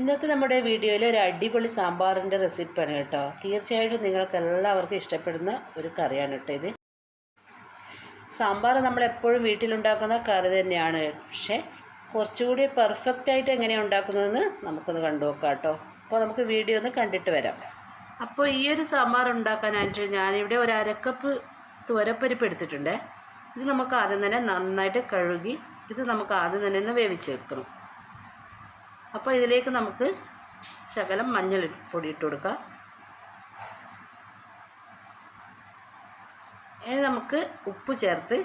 ഇന്നത്തെ നമ്മുടെ വീഡിയോയിൽ ഒരു അടിപൊളി സാമ്പാറിന്റെ റെസിപ്പിയാണ് കേട്ടോ. തീർച്ചയായിട്ടും നിങ്ങൾക്ക് എല്ലാവർക്കും ഇഷ്ടപ്പെടുന്ന ഒരു കറിയാണ് കേട്ടോ ഇത്. സാമ്പാർ നമ്മൾ എപ്പോഴും വീട്ടിലുണ്ടാക്കുന്ന കറി തന്നെയാണ്. പക്ഷേ കുറച്ചുകൂടി പെർഫെക്റ്റ് ആയിട്ട് എങ്ങനെയാണ് ഉണ്ടാക്കുന്നതെന്ന് നമുക്കൊന്ന് കണ്ടു നോക്കാം കേട്ടോ. അപ്പോൾ നമുക്ക് വീഡിയോ ഒന്ന് കണ്ടിട്ട് വരാം. അപ്പോൾ ഈ ഒരു സാമ്പാർ ഉണ്ടാക്കാനായിട്ട് ഞാനിവിടെ ഒരു അരക്കപ്പ് തുവരപ്പരിപ്പ് എടുത്തിട്ടുണ്ട്. ഇത് നമുക്ക് ആദ്യം തന്നെ നന്നായിട്ട് കഴുകി ഇത് നമുക്ക് ആദ്യം തന്നെ ഒന്ന് വേവിച്ച് വെക്കണം അപ്പോൾ ഇതിലേക്ക് നമുക്ക് ശകലം മഞ്ഞൾ പൊടി ഇട്ട് കൊടുക്കാം. ഇനി നമുക്ക് ഉപ്പ് ചേർത്ത്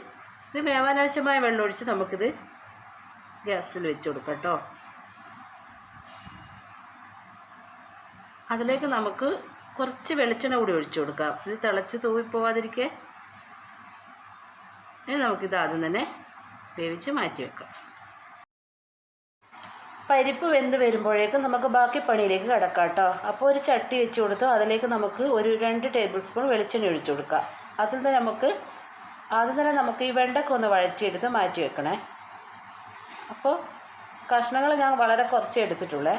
ഇത് വേവാനാവശ്യമായ വെള്ളം ഒഴിച്ച് നമുക്കിത് ഗ്യാസിൽ വെച്ച് കൊടുക്കാം കേട്ടോ. അതിലേക്ക് നമുക്ക് കുറച്ച് വെളിച്ചെണ്ണ കൂടി ഒഴിച്ചു കൊടുക്കാം. ഇത് തിളച്ച് തൂവിപ്പോവാതിരിക്കെ. ഇനി നമുക്കിത് ആദ്യം തന്നെ വേവിച്ച് മാറ്റി വെക്കാം. പരിപ്പ് വെന്ത് വരുമ്പോഴേക്കും നമുക്ക് ബാക്കി പണിയിലേക്ക് കിടക്കാം കേട്ടോ അപ്പോൾ ഒരു ചട്ടി വെച്ച് കൊടുത്ത് അതിലേക്ക് നമുക്ക് ഒരു രണ്ട് ടേബിൾ സ്പൂൺ വെളിച്ചെണ്ണ ഒഴിച്ചു കൊടുക്കാം. അതിൽ തന്നെ നമുക്ക് ആദ്യം തന്നെ നമുക്ക് ഈ വെണ്ടക്ക ഒന്ന് വഴറ്റിയെടുത്ത് മാറ്റി വെക്കണേ. അപ്പോൾ കഷ്ണങ്ങൾ ഞാൻ വളരെ കുറച്ച് എടുത്തിട്ടുള്ളേ.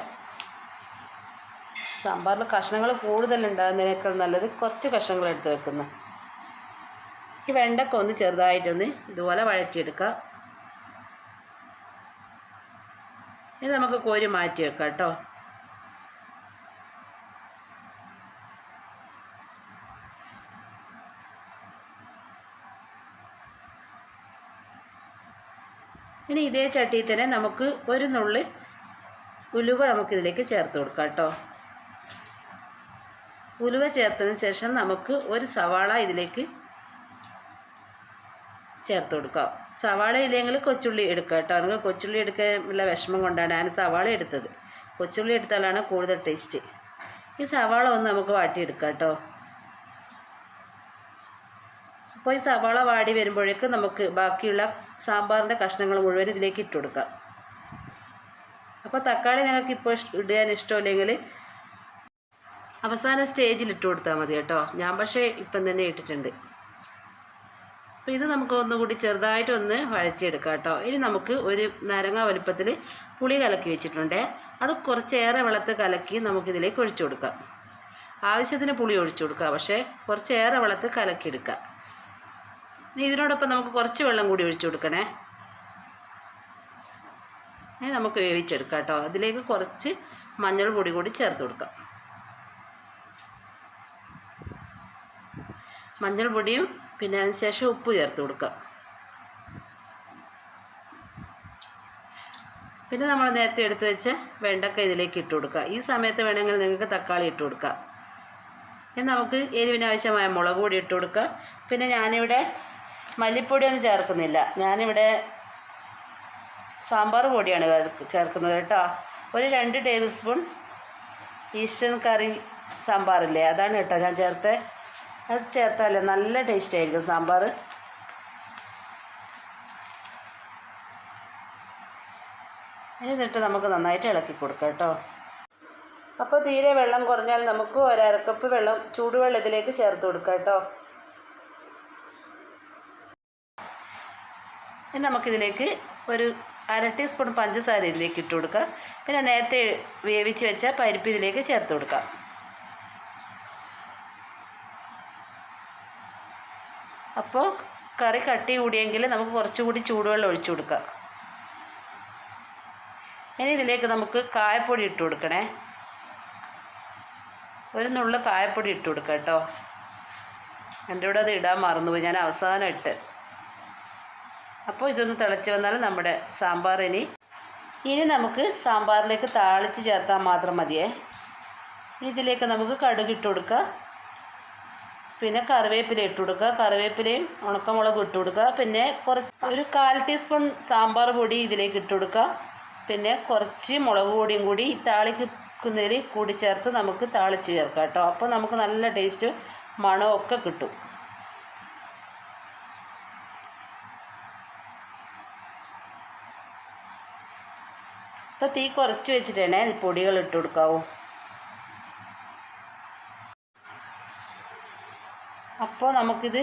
സാമ്പാറിൽ കഷ്ണങ്ങൾ കൂടുതലുണ്ടാകുന്നതിനേക്കാൾ നല്ലത് കുറച്ച് കഷ്ണങ്ങൾ എടുത്ത് വെക്കുന്നു. ഈ വെണ്ടക്ക ഒന്ന് ചെറുതായിട്ടൊന്ന് ഇതുപോലെ വഴറ്റിയെടുക്കാം. ഇത് നമുക്ക് കോരി മാറ്റി വെക്കാം കേട്ടോ ഇനി ഇതേ ചട്ടിയിൽ തന്നെ നമുക്ക് ഒരു നുള്ളി ഉലുവ നമുക്കിതിലേക്ക് ചേർത്ത് കൊടുക്കാം കേട്ടോ ഉലുവ ചേർത്തതിന് ശേഷം നമുക്ക് ഒരു സവാള ഇതിലേക്ക് ചേർത്ത് കൊടുക്കാം. സവാള ഇല്ലെങ്കിൽ കൊച്ചുള്ളി എടുക്കുക കേട്ടോ. നിങ്ങൾക്ക് കൊച്ചുള്ളി എടുക്കാനുള്ള വിഷമം കൊണ്ടാണ് ഞാൻ സവാള എടുത്തത്. കൊച്ചുള്ളി എടുത്താലാണ് കൂടുതൽ ടേസ്റ്റ് ഈ സവാള ഒന്ന് നമുക്ക് വാട്ടിയെടുക്കാം കേട്ടോ. അപ്പോൾ ഈ സവാള വാടി വരുമ്പോഴേക്കും നമുക്ക് ബാക്കിയുള്ള സാമ്പാറിന്റെ കഷ്ണങ്ങൾ മുഴുവൻ ഇതിലേക്ക് ഇട്ട് കൊടുക്കാം. അപ്പോൾ തക്കാളി നിങ്ങൾക്ക് ഇപ്പോൾ ഇടാൻ ഇഷ്ടമില്ലെങ്കിൽ അവസാന സ്റ്റേജിൽ ഇട്ട് കൊടുത്താൽ മതി കേട്ടോ. ഞാൻ പക്ഷേ ഇപ്പം തന്നെ ഇട്ടിട്ടുണ്ട്. അപ്പോൾ ഇത് നമുക്ക് ഒന്നുകൂടി ചെറുതായിട്ടൊന്ന് വഴറ്റിയെടുക്കാം കേട്ടോ. ഇനി നമുക്ക് ഒരു നരങ്ങ വലുപ്പത്തിൽ പുളി കലക്കി വെച്ചിട്ടുണ്ട്. അത് കുറച്ചേറെ വെള്ളത്തിൽ കലക്കി നമുക്കിതിലേക്ക് ഒഴിച്ചു കൊടുക്കാം. ആവശ്യത്തിന് പുളി ഒഴിച്ചു കൊടുക്കുക പക്ഷേ കുറച്ചേറെ വെള്ളത്തിൽ കലക്കിയെടുക്കുക ഇനി ഇതിനോടൊപ്പം നമുക്ക് കുറച്ച് വെള്ളം കൂടി ഒഴിച്ചു കൊടുക്കണേ. ഇനി നമുക്ക് വേവിച്ചെടുക്കാം കേട്ടോ. അതിലേക്ക് കുറച്ച് മഞ്ഞൾ പൊടി കൂടി ചേർത്ത് കൊടുക്കാം. മഞ്ഞൾ പൊടിയും പിന്നെ അതിന് ശേഷം ഉപ്പ് ചേർത്ത് കൊടുക്കുക. പിന്നെ നമ്മൾ നേരത്തെ എടുത്തു വെച്ച് വെണ്ടക്ക ഇതിലേക്ക് ഇട്ട് കൊടുക്കുക. ഈ സമയത്ത് വേണമെങ്കിൽ നിങ്ങൾക്ക് തക്കാളി ഇട്ട് കൊടുക്കാം. ഇനി നമുക്ക് എരിവിന് ആവശ്യമായ മുളക് പൊടി ഇട്ട് കൊടുക്കുക പിന്നെ ഞാനിവിടെ മല്ലിപ്പൊടിയൊന്നും ചേർക്കുന്നില്ല. ഞാനിവിടെ സാമ്പാർ പൊടിയാണ് ചേർക്കുന്നത് കേട്ടോ. ഒരു രണ്ട് ടേബിൾ സ്പൂൺ ഈസ്റ്റേൺ കറി സാമ്പാറില്ലേ? അതാണ് കേട്ടോ ഞാൻ ചേർത്തത് അത് ചേർത്താലേ നല്ല ടേസ്റ്റ് ആയിരിക്കും സാമ്പാർ എന്നിട്ട് നമുക്ക് നന്നായിട്ട് ഇളക്കി കൊടുക്കാം കേട്ടോ. അപ്പോൾ തീരെ വെള്ളം കുറഞ്ഞാൽ നമുക്ക് ഒരക്കപ്പ് വെള്ളം ചൂടുവെള്ളം ഇതിലേക്ക് ചേർത്ത് കൊടുക്കാം കേട്ടോ. ഇനി നമുക്കിതിലേക്ക് ഒരു അര ടീസ്പൂൺ പഞ്ചസാര ഇതിലേക്ക് ഇട്ട് കൊടുക്കുക പിന്നെ നേരത്തെ വേവിച്ച് വെച്ച പരിപ്പ് ഇതിലേക്ക് ചേർത്ത് കൊടുക്കാം. അപ്പോൾ കറി കട്ടി കൂടിയെങ്കിൽ നമുക്ക് കുറച്ചുകൂടി ചൂടുവെള്ളം ഒഴിച്ചു കൊടുക്കാം. ഇനി ഇതിലേക്ക് നമുക്ക് കായപ്പൊടി ഇട്ട് കൊടുക്കണേ. ഒരു നുള്ളു കായപ്പൊടി ഇട്ട് കൊടുക്കാം കേട്ടോ. എന്റെ കൂടെ അത് ഇടാൻ മറന്നുപോയി. ഞാൻ അവസാനം ഇട്ട്. അപ്പോൾ ഇതൊന്ന് തിളച്ച് വന്നാൽ നമ്മുടെ സാമ്പാർ ഇനി. ഇനി നമുക്ക് സാമ്പാറിലേക്ക് താളിച്ച് ചേർത്താൽ മാത്രം മതിയേ. ഇതിലേക്ക് നമുക്ക് കടുക് ഇട്ട് കൊടുക്കുക പിന്നെ കറിവേപ്പില ഇട്ട് കൊടുക്കുക. കറിവേപ്പിലയും ഉണക്കമുളക് ഇട്ട് കൊടുക്കുക. പിന്നെ കുറച്ച് ഒരു കാൽ ടീസ്പൂൺ സാമ്പാർ പൊടി ഇതിലേക്ക് ഇട്ട് കൊടുക്കുക. പിന്നെ കുറച്ച് മുളക് പൊടിയും കൂടി ഈ താളിക്കുന്നതിൽ കൂടി ചേർത്ത് നമുക്ക് താളിച്ച് ചേർക്കാം കേട്ടോ. അപ്പോൾ നമുക്ക് നല്ല ടേസ്റ്റ് മണവും ഒക്കെ കിട്ടും. ഇപ്പോൾ തീ കുറച്ച് വെച്ചിട്ടാണ് പൊടികൾ ഇട്ട് കൊടുക്കാവൂ. അപ്പോൾ നമുക്കിത്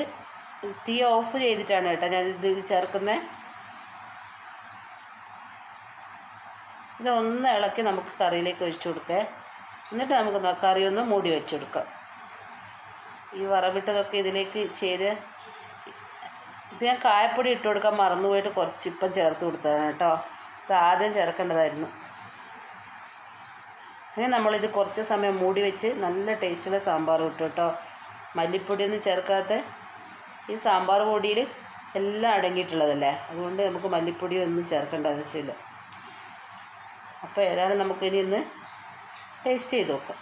തീ ഓഫ് ചെയ്തിട്ടാണ് കേട്ടോ ഞാൻ ഇത് ചേർക്കുന്നത് ഇതൊന്ന് ഇളക്കി നമുക്ക് കറിയിലേക്ക് ഒഴിച്ചു കൊടുക്കുക എന്നിട്ട് നമുക്ക് കറി ഒന്ന് മൂടി വെച്ച് കൊടുക്കാം. ഈ വറവിട്ടതൊക്കെ ഇതിലേക്ക് ചെയ്ത് ഇത് ഞാൻ കായപ്പൊടി ഇട്ട് കൊടുക്കാൻ മറന്നുപോയിട്ട് കുറച്ച് ഇപ്പം ചേർത്ത് കൊടുത്തതാണ് കേട്ടോ. ഇത് ആദ്യം ചേർക്കേണ്ടതായിരുന്നു. അങ്ങനെ നമ്മളിത് കുറച്ച് സമയം മൂടി വെച്ച് നല്ല ടേസ്റ്റുള്ള സാമ്പാർ കിട്ടും കേട്ടോ. മല്ലിപ്പൊടിയൊന്നും ചേർക്കാത്ത ഈ സാമ്പാർ പൊടിയിൽ എല്ലാം അടങ്ങിയിട്ടുള്ളതല്ലേ? അതുകൊണ്ട് നമുക്ക് മല്ലിപ്പൊടി ഒന്നും ചേർക്കേണ്ട ആവശ്യമില്ല. അപ്പോൾ ഏതായാലും നമുക്കിനി ഒന്ന് ടേസ്റ്റ് ചെയ്ത് നോക്കാം.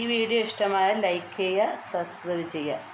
ഈ വീഡിയോ ഇഷ്ടമായാൽ ലൈക്ക് ചെയ്യുക സബ്സ്ക്രൈബ് ചെയ്യുക.